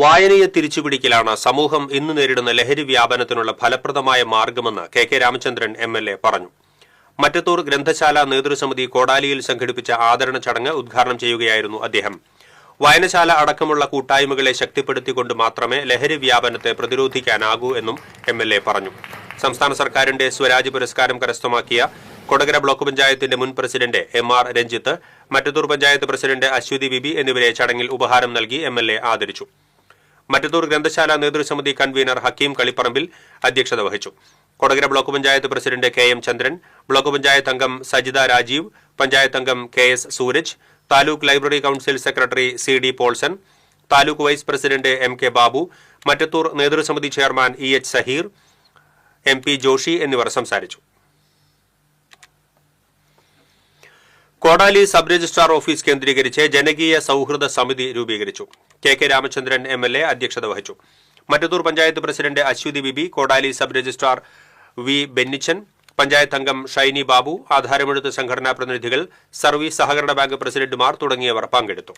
വായനയെ തിരിച്ചുപിടിക്കലാണ് സമൂഹം ഇന്ന് നേരിടുന്ന ലഹരി വ്യാപനത്തിനുള്ള ഫലപ്രദമായ മാർഗമെന്ന് K K Ramachandran M L A പറഞ്ഞു. മറ്റത്തൂർ ഗ്രന്ഥശാല നേതൃസമിതി കോടാലിയിൽ സംഘടിപ്പിച്ച ആദരണ ചടങ്ങ് ഉദ്ഘാടനം ചെയ്യുകയായിരുന്നു അദ്ദേഹം. വായനശാല അടക്കമുള്ള കൂട്ടായ്മകളെ ശക്തിപ്പെടുത്തിക്കൊണ്ട് മാത്രമേ ലഹരി വ്യാപനത്തെ പ്രതിരോധിക്കാനാകൂ എന്നും എം എൽ എ പറഞ്ഞു. സംസ്ഥാന സർക്കാരിന്റെ സ്വരാജ് പുരസ്കാരം കരസ്ഥമാക്കിയ കൊടകര ബ്ലോക്ക് പഞ്ചായത്തിന്റെ മുൻ president M R Ranjith Mattathur panchayat president Aswathy Bibi എന്നിവരെ ചടങ്ങിൽ ഉപഹാരം നൽകി എം ആദരിച്ചു. മറ്റത്തൂർ ഗ്രന്ഥശാല നേതൃസമിതി കൺവീനർ ഹക്കീം കളിപ്പറമ്പിൽ അധ്യക്ഷത വഹിച്ചു. Kodakara block panchayat president K M Chandran block panchayat അംഗം സജിത രാജീവ് പഞ്ചായത്ത് അംഗം K S Sooraj taluk library council secretary C D Paulson taluk vice president M K Babu Mattathur നേതൃസമിതി chairman E H Saheer M P Joshy എന്നിവർ സംസാരിച്ചു. കോടാലി sub registrar office കേന്ദ്രീകരിച്ച് ജനകീയ സൌഹൃദ സമിതി രൂപീകരിച്ചു. K K Ramachandran M L A അധ്യക്ഷത വഹിച്ചു. Mattathur panchayat president Aswathy Bibi Kodali sub registrar V Bennichan panchayat അംഗം ഷൈനി ബാബു ആധാരമെഴുത്ത് സംഘടനാ പ്രതിനിധികൾ സർവീസ് സഹകരണ ബാങ്ക് പ്രസിഡന്റുമാർ തുടങ്ങിയവർ പങ്കെടുത്തു.